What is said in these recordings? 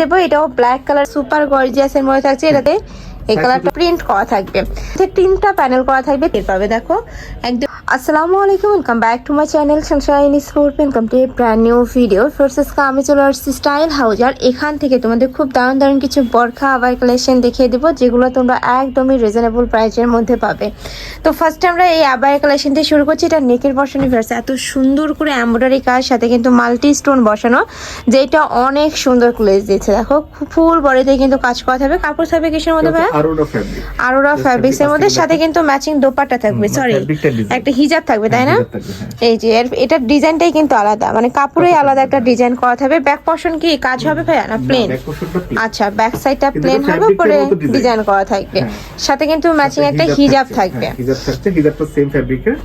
দেবো এটাও black colour super gorgeous এর মধ্যে থাকছে এটাতে এই কালারটা প্রিন্ট করা থাকবে। তিনটা প্যানেল করা থাকবে পাবে দেখো একদম আসসালামু আলাইকুম welcome back to my channel sunshine sport welcome to a brand new video ফার্সেস আমি চলে আসছি স্টাইল হাউস আর এখান থেকে তোমাদের খুব দারুণ দারুণ কিছু বরখা আবার কালেকশন দেখিয়ে দেবো যেগুলো তোমরা একদমই রিজনেবল প্রাইসের মধ্যে পাবে। তো ফার্স্ট আমরা এই আবার কালেকশন থেকে শুরু করছি এটা নেকের বসানো ভার্স এত সুন্দর করে এমব্রয়ডারি কাজ সাথে কিন্তু মাল্টি স্টোন বসানো যেটা অনেক সুন্দর ক্লেজ দিচ্ছে দেখো ফুল বডিতে কিন্তু কাজ করা থাকবে। কাপড় থাকবে কিসের মধ্যে আরোরা ফ্যাব্রিক আরোরা ফ্যাব্রিক্স এর মধ্যে সাথে কিন্তু ম্যাচিং দোপাট্টা থাকবে সরি। একটা হিজাব থাকবে তাই না? হিজাব থাকবে, হ্যাঁ। এই যে এটার ডিজাইনটাই কিন্তু আলাদা। মানে কাপড়ে আলাদা একটা ডিজাইন করা থাকবে ব্যাক পোর্শন কি? কাজ হবে ভাইয়া না প্লেন। আচ্ছা ব্যাক সাইডটা প্লেন হবে পরে। ডিজাইন করা থাকবে। হ্যাঁ। সাথে কিন্তু ম্যাচিং একটা হিজাব থাকবে। হ্যাঁ, হিজাব থাকছে হিজাবটা সেম ফ্যাব্রিকের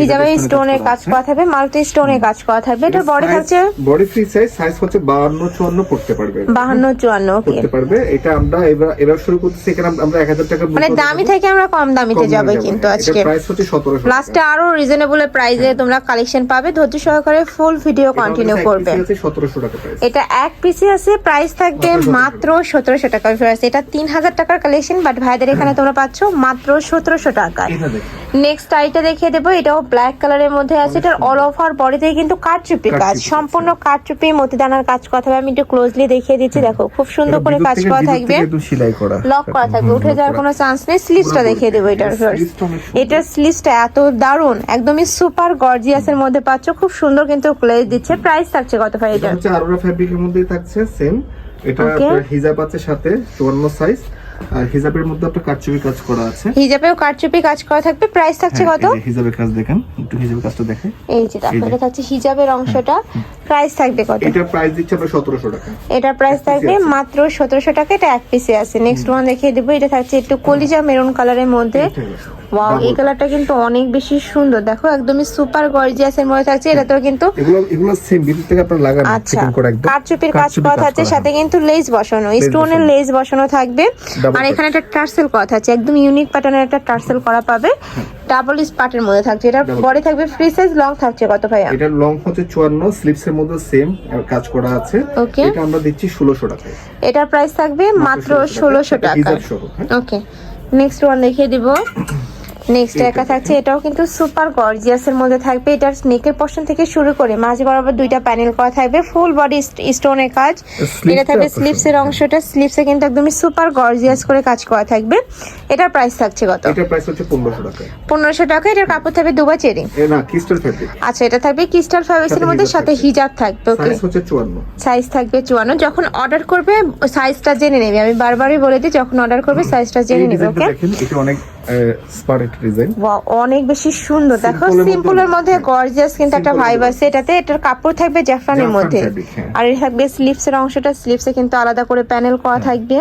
হিজাবে স্টোনের কাজ করা থাকবে মাল্টি স্টোনের কাজ করা থাকবে এটা বডি থাকছে বডি ফ্রি সাইজ সাইজ হচ্ছে 52 54 পড়তে পারবে। বাহান্ন চুয়ান্ন ওকে পড়তে পারবে। এটা আমরা এবার এবার শুরু করতেছি এখানে আমরা 1000 টাকা মানে দামি থেকে আমরা কম দামিতে যাবে কিন্তু আজকে। প্রাইস হচ্ছে 1700 লাস্টে আরও রিজনেবল প্রাইসে তোমরা কালেকশন পাবে। ধৈর্য সহকারে ফুল ভিডিও কন্টিনিউ করবে। 1700 এটা এক পিসি আছে প্রাইস থাকবে মাত্র সতেরোশো টাকা প্রাইস এটা তিন হাজার টাকার কালেকশন বাট ভাইদের এখানে তোমরা পাচ্ছ মাত্র সতেরোশো টাকায়। এটা দেখুন নেক্সট আইটা দেখিয়ে দেবো। এটাও ব্ল্যাক কালারের মধ্যে আছে এটার অল ওভার বডিতে কিন্তু কারচুপি কাজ সম্পূর্ণ কারচুপি মতিদানার কাজ করা থাকবে আমি একটু ক্লোজলি দেখিয়ে দিচ্ছি দেখো খুব সুন্দর করে কাজ করা থাকবে। লক করা। থাকবে উঠে যাওয়ার কোনো চান্স নেই স্লিভসটা দেখিয়ে দেবো এটার। এটার স্লিভসটা এত দারুণ একদমই সুপার গর্জিয়াসের মধ্যে পাচ্ছ খুব সুন্দর কিন্তু ক্লেজ দিচ্ছে প্রাইস থাকছে কত ভাই এটা হচ্ছে আরোরা ফ্যাব্রিকের মধ্যেই থাকছে সেম এটা হিজাব আছে সাথে 54 সাইজ আর হিজাবের মধ্যে আপনার কারচুপি কাজ করা আছে। হিজাবেও কারচুপি কাজ করা থাকবে। প্রাইস থাকছে হ্যাঁ, কত? এই যে হিজাবের কাজ দেখেন একটু হিজাবের কাজটা দেখেন। এই যে দেখো এটা থাকছে হিজাবের অংশটা প্রাইস থাকবে কত? এটা প্রাইস দিচ্ছে আমরা 1700 টাকা। এটা প্রাইস থাকবে মাত্র সতেরোশো টাকা এটা এক পিসে আছে। নেক্সট ওয়ান দেখিয়ে দেবো। এটা থাকছে একটু কলিজা মেরুন কালারের মধ্যে। ওয়াও এই কালারটা কিন্তু অনেক বেশি সুন্দর। দেখো একদমই সুপার গর্জিয়াস এর মধ্যে থাকছে এটাতেও কিন্তু এগুলো এগুলো সেম ভিতর থেকে আপনার লাগানো আচ্ছা ফিটিং করা একদম। কারচুপির কাজ করা থাকছে সাথে কিন্তু লেস বসানো স্টোনের। লেস বসানো। থাকবে। আর এখানে একটা টার্সেল করা থাকছে একদম ইউনিক প্যাটার্নের একটা টার্সেল করা পাবে। ডাবল স্পার্টের মধ্যে থাকছে এটা বডি থাকবে ফ্রি সাইজ লং থাকছে কত ভাইয়া? এটার লং হচ্ছে 54 স্লিপস এর মধ্যে সেম কাজ করা আছে. এটা আমরা দিচ্ছি 1600 টাকায়। এটার প্রাইস থাকবে মাত্র ষোলোশো এটা টাকা। হিজাব সহ, হ্যাঁ। ওকে নেক্সট ওয়ান দেখিয়ে দিব। নেক্সট একা থাকছে এটাও কিন্তু সুপার গর্জিয়াস এর মধ্যে থাকবে। এটার নেকের পোর্শন থেকে শুরু করে মাঝ বরাবর দুইটা প্যানেল করা থাকবে ফুল বডি স্টোনের কাজ। এটা থাকবে স্লিপস এর অংশটা স্লিপস এ কিন্তু একদমই সুপার গর্জিয়াস করে কাজ করা থাকবে। এটার প্রাইস থাকছে কত? এটার প্রাইস হচ্ছে 1500 টাকা। পনেরোশো টাকা এটার কাপড় থাকবে দুবা চেরি। না ক্রিস্টাল ফ্যাব্রিক আচ্ছা এটা থাকবে ক্রিস্টাল ফ্যাব্রিক্স এর মধ্যে সাথে হিজাব থাকবে ওকে সাইজ হচ্ছে 54 সাইজ থাকবে চুয়ান্ন। যখন অর্ডার করবে সাইজটা জেনে নেবে। আমি বারবারই বলে দিই যখন অর্ডার করবে সাইজটা জেনে নেবে ওকে দেখেন এটা অনেক স্পার একটা ডিজাইন অনেক বেশি সুন্দর। দেখো সিম্পলের মধ্যে গর্জিয়াস কিন্তু একটা ভাইব আছে। এটাতে এটার কাপড় থাকবে জ্যাফরানের মধ্যে। হ্যাঁ। আর এটা থাকবে স্লিপস এর অংশটা। স্লিপসে কিন্তু আলাদা করে প্যানেল করা থাকবে।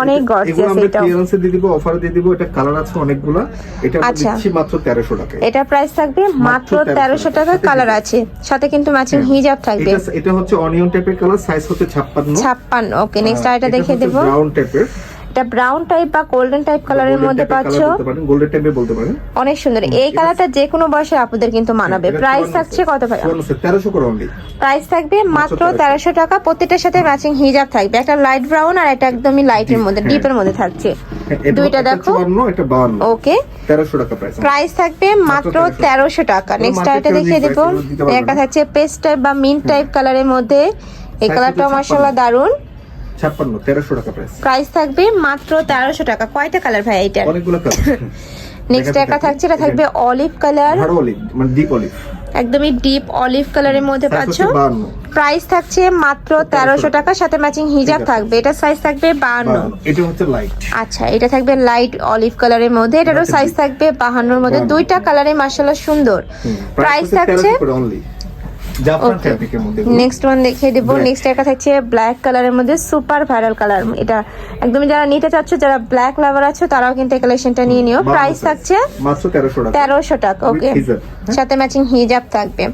অনেক গর্জিয়াস আমরা ক্লিয়ারেন্সে দিয়ে দিব অফারে দিয়ে দিব। এটা কালার আছে অনেকগুলা। এটা আচ্ছা। দিচ্ছি মাত্র 1300 টাকায়। এটা প্রাইস থাকবে মাত্র 1300 তেরোশো টাকা কালার আছে। সাথে কিন্তু ম্যাচিং হ্যাঁ। হিজাব থাকবে। এটা এটা হচ্ছে অনিয়ন টাইপের কালার সাইজ হচ্ছে 56 ছাপ্পান্ন। ওকে নেক্সট আরেকটা দেখিয়ে দেবো। ব্রাউন টাইপের এটা ব্রাউন টাইপ বা গোল্ডেন টাইপ কালারের মধ্যে পাচ্ছ। গোল্ডেন টাইপের বলতে পারেন। অনেক সুন্দর। এই কালারটা যে কোনো বয়সে আপুদের কিন্তু মানাবে। প্রাইস থাকছে কত ভাই 1300 করে অনলি প্রাইস থাকবে মাত্র 1300 তেরোশো। টাকা। প্রত্যেকটার সাথে ম্যাচিং হিজাব থাকবে। একটা লাইট ব্রাউন আর একটা একদমই লাইটের মধ্যে হ্যাঁ। ডিপের মধ্যে থাকছে। দুইটা দেখো। 54 এটা 52 ওকে 1300 টাকা প্রাইস প্রাইস থাকবে মাত্র 1300 তেরোশো। টাকা। নেক্সট এ দেখিয়ে দেবো। একটা থাকছে পেস্ট টাইপ বা মিন টাইপ কালারের মধ্যে। এই কালারটা 56 দারুণ 56 1300 টাকা প্রাইস প্রাইস থাকবে মাত্র তেরোশো টাকা। কয়টা কালার ভাই এইটার অনেকগুলো কালার নেক্সট একটা থাকছে এটা থাকবে অলিভ কালার গাঢ় অলিভ মানে ডিপ অলিভ একদমই ডিপ অলিভ কালারের মধ্যে পাচ্ছ। প্রাইস থাকছে মাত্র তেরোশো টাকা। সাথে ম্যাচিং হিজাব থাকবে। এটা সাইজ থাকবে বাহান্ন। এটা হচ্ছে লাইট আচ্ছা এটা থাকবে লাইট অলিভ কালারের মধ্যে। এটারও সাইজ থাকবে বাহান্নর মধ্যে। দুইটা কালারে মার্শাল্লাহ সুন্দর। প্রাইস থাকছে নেক্সট ওয়ান দেখিয়ে দেবো। নেক্সট একটা থাকছে ব্ল্যাক কালারের মধ্যে সুপার ভাইরাল কালার এটা একদমই যারা নিতে চাচ্ছ যারা ব্ল্যাক লাভার আছো তারাও কিন্তু কালেকশনটা নিয়ে নিও। প্রাইস থাকছে মাত্র 1300 টাকা। তেরোশো টাকা ওকে সাথে ম্যাচিং হিজাব থাকবে।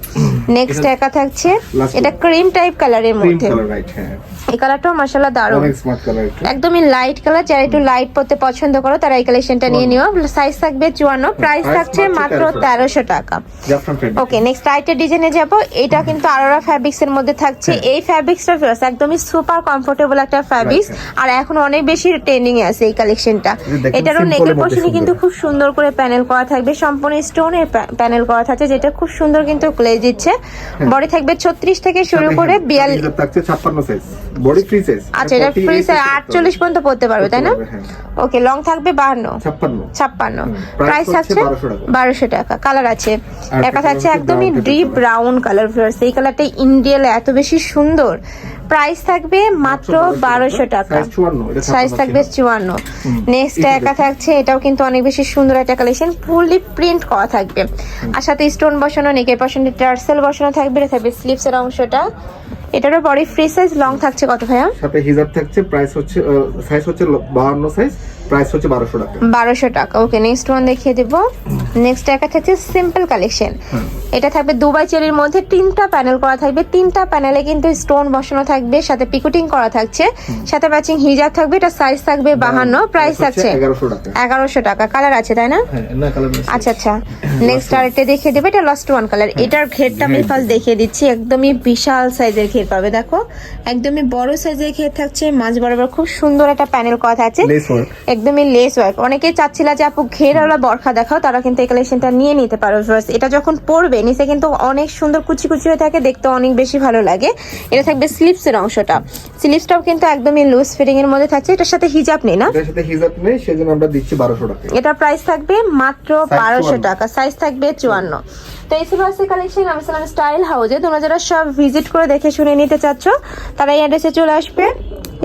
নেক্সট একা থাকছে। এটা ক্রিম টাইপ কালারের মধ্যে। হ্যাঁ। এই কালারটাও দারুণ। কালার এটা। একদমই লাইট কালার যারা একটু লাইট পড়তে পছন্দ করো তারা এই কালেকশনটা নিয়ে নিও। সাইজ থাকবে চুয়ান্ন প্রাইস থাকছে মাত্র মাত্র 1300 তেরোশো টাকা। ওকে নেক্সট আইটের ডিজাইনে যাব। এটা কিন্তু আরোরা ফ্যাব্রিক্স এর মধ্যে থাকছে। হ্যাঁ। এই ফ্যাব্রিক্সটা ফিরস একদমই সুপার কমফোর্টেবল একটা ফ্যাব্রিক্স আর এখন অনেক বেশি ট্রেন্ডিং এ আছে এই কালেকশনটা এটারও নেকের এর কিন্তু খুব সুন্দর করে প্যানেল করা থাকবে। সম্পূর্ণ স্টোনের প্যানেল করা থাকছে যেটা খুব সুন্দর কিন্তু গ্লেজ দিচ্ছে। বডি থাকবে ছত্রিশ থেকে শুরু করে বিয়াল হিজাব থাকছে 56 সাইজ বডি ফ্রি সাইজ আচ্ছা এটা ফ্রি সাইজ আটচল্লিশ পর্যন্ত পড়তে পারবে তাই না? হ্যাঁ। ওকে লং থাকবে বাহান্ন। 56 ছাপ্পান্ন। হুম, প্রাইস আছে থাকছে 1200 টাকা। বারোশো টাকা কালার আছে। একা একটা আছে থাকছে একদমই ডিপ ব্রাউন কালার ফ্লোর সেই কালারটা ইন্ডিয়াল এত বেশি সুন্দর। প্রাইস থাকবে মাত্র বারোশো টাকা। সাইজ 54 এটা সাইজ 56 থাকবে চুয়ান্ন। নেক্সট একা থাকছে এটাও কিন্তু অনেক বেশি সুন্দর একটা কালেকশন ফুললি প্রিন্ট করা থাকবে। আর সাথে স্টোন বসানো নেকের পাশে টার্সেল বসানো থাকবে এটা থাকবে স্লিপস এর অংশটা। এটারও বডি ফ্রি সাইজ লং থাকছে কত ভাইয়া? সাথে হিজাব থাকছে প্রাইস হচ্ছে সাইজ হচ্ছে 52 সাইজ প্রাইস হচ্ছে 1200 টাকা। বারোশো টাকা। ওকে নেক্সট ওয়ান দেখিয়ে দেব। নেক্সট একটা থাকছে সিম্পল কালেকশন এটা থাকবে দুবাই চেরির মধ্যে তিনটা প্যানেল করা থাকবে। তিনটা প্যানেলে কিন্তু স্টোন বসানো থাকবে সাথে পিকুটিং করা থাকছে সাথে ম্যাচিং হিজাব থাকবে এটা সাইজ থাকবে বাহান্ন প্রাইস থাকছে এগারোশো টাকা। কালার আছে তাই না? হ্যাঁ আচ্ছা আচ্ছা। নেক্সট আরেকটা দেখিয়ে দেবে এটা লাস্ট ওয়ান কালার এটার ঘেরটা আমি ঘের ফার্স্ট দেখিয়ে দিচ্ছি একদমই বিশাল সাইজের ঘের পাবে দেখো। একদমই বড় সাইজের ঘের থাকছে মাঝ বরাবর খুব সুন্দর একটা প্যানেল করা থাকছে। একদমই লেস ওয়ার্ক অনেকেই চাচ্ছিল যে আপু ঘেরওয়ালা বরখা দেখাও তারা কিন্তু এই কালেকশনটা নিয়ে নিতে পারো First, এটা যখন পরবে নিচে কিন্তু অনেক সুন্দর কুচি কুচি হয়ে থাকে দেখতে অনেক বেশি ভালো লাগে। এটা থাকবে স্লিপস এর অংশটা। স্লিপসটাও কিন্তু একদমই লুজ ফিটিং এর মধ্যে থাকছে এটার সাথে হিজাব নেই না? এটার সাথে হিজাব নেই সেজন্য আমরা দিচ্ছি 1200 টাকা। এটার প্রাইস থাকবে মাত্র বারোশো টাকা। সাইজ থাকবে চুয়ান্ন। তো এই ছিল আজকে কালেকশন আমি স্টাইল হাউজে তোমরা যারা সব ভিজিট করে দেখে শুনে নিতে চাচ্ছ তারা এই অ্যাড্রেসে চলে আসবে।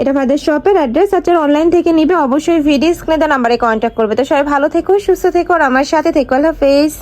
এটা ফাদার শপের অ্যাড্রেস যারা অনলাইন থেকে নিবে অবশ্যই ভিডিও স্ক্রিনে নাম্বারে কন্ট্যাক্ট করবে। তো সবাই ভালো থেকো, সুস্থ থেকো, আর আমার সাথে থেকো। আল্লাহ হাফেজ।